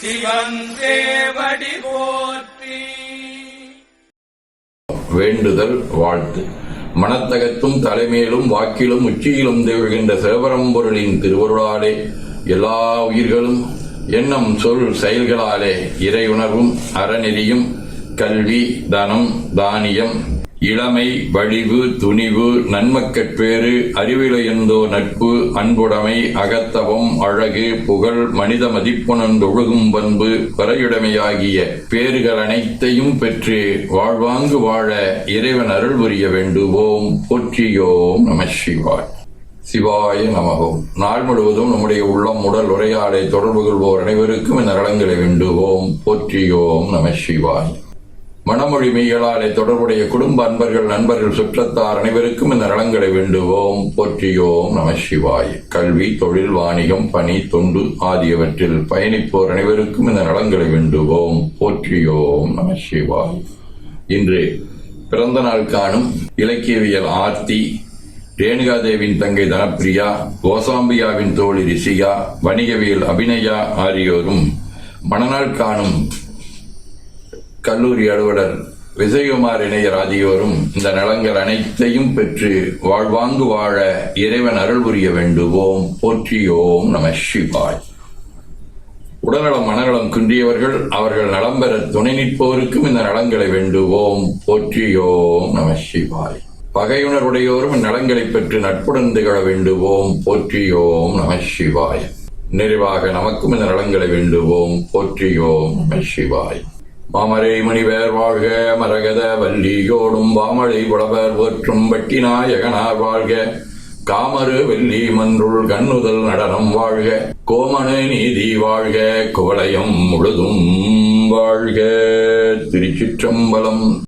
சிவந்தேவடி போற்றி. வேண்டுதல் வாழ்த்து. மனத்தகத்தும் தலைமையிலும் வாக்கிலும் உச்சியிலும் திகழ்கின்ற சிவபரம்பொருளின் திருவருளாலே எல்லா உயிர்களும் எண்ணம் சொல் செயல்களாலே இறையுணர்வும் அறநெறியும் கல்வி தனம் தானியம் இளமை வடிவு துணிவு நன்மக்கட்பேறு அறிவிலையந்தோ நட்பு அன்புடைமை அகத்தவம் அழகு புகழ் மனித மதிப்புணர்ந்தொழுகும் பண்பு பறையுடைமையாகிய பேறுகள் அனைத்தையும் பெற்று வாழ்வாங்கு வாழ இறைவன் அருள் புரிய வேண்டுவோம். போற்றியோம் நம சிவாய். சிவாய நமகோம் நாள் முழுவதும் நம்முடைய உள்ளம் உடல் உரையாடை தொடர்பு கொள்வோர் அனைவருக்கும் இந்த நலங்களை வேண்டுவோம். போற்றியோம் நம சிவாய். மனமொழி மெய்யலாலே தொடர்புடைய குடும்ப அன்பர்கள் நண்பர்கள் சுற்றத்தார் அனைவருக்கும் இந்த நலங்களை வேண்டுவோம். போற்றியோம் நம சிவாய். கல்வி தொழில் வாணிகம் பணி தொண்டு ஆகியவற்றில் பயணிப்போர் அனைவருக்கும் இந்த நலங்களை வேண்டுவோம். போற்றியோம் நம சிவாய். இன்று பிறந்த நாள் காணும் இலக்கியவியல் ஆர்த்தி ரேணுகாதேவின் தங்கை தனப்பிரியா கோசாம்பியாவின் தோழி ரிஷிகா வணிகவியல் அபிநயா ஆகியோரும் மணநாள் காணும் கல்லூரி அலுவலர் விஜயகுமார் இணையர் ஆகியோரும் இந்த நலங்கள் அனைத்தையும் பெற்று வாழ்வாங்கு வாழ இறைவன் அருள் புரிய வேண்டுவோம். போற்றியோம் நம சிவாய். உடல்நலம் மனநலம் குன்றியவர்கள் அவர்கள் நலம் பெற துணை நிற்போருக்கும் இந்த நலங்களை வேண்டுவோம். போற்றியோம் நம சிவாய். பகையுணர்வுடையோரும் நலங்களை பெற்று நட்புடன் திகழ வேண்டுவோம். போற்றியோம் நம சிவாய். நிறைவாக நமக்கும் இந்த நலங்களை வேண்டுவோம். போற்றியோம் நம சிவாய். மாமரை முனிவர் வாழ்க மரகத வள்ளியோடும் வாமழை புலவர் போற்றும் வட்டிநாயகனார் வாழ்க. காமரு வெள்ளி மன்றுள் கண்ணுதல் நடனம் வாழ்க. கோமண நீதி வாழ்க குவளையம் முழுதும் வாழ்க. திருச்சிற்றம்பலம்.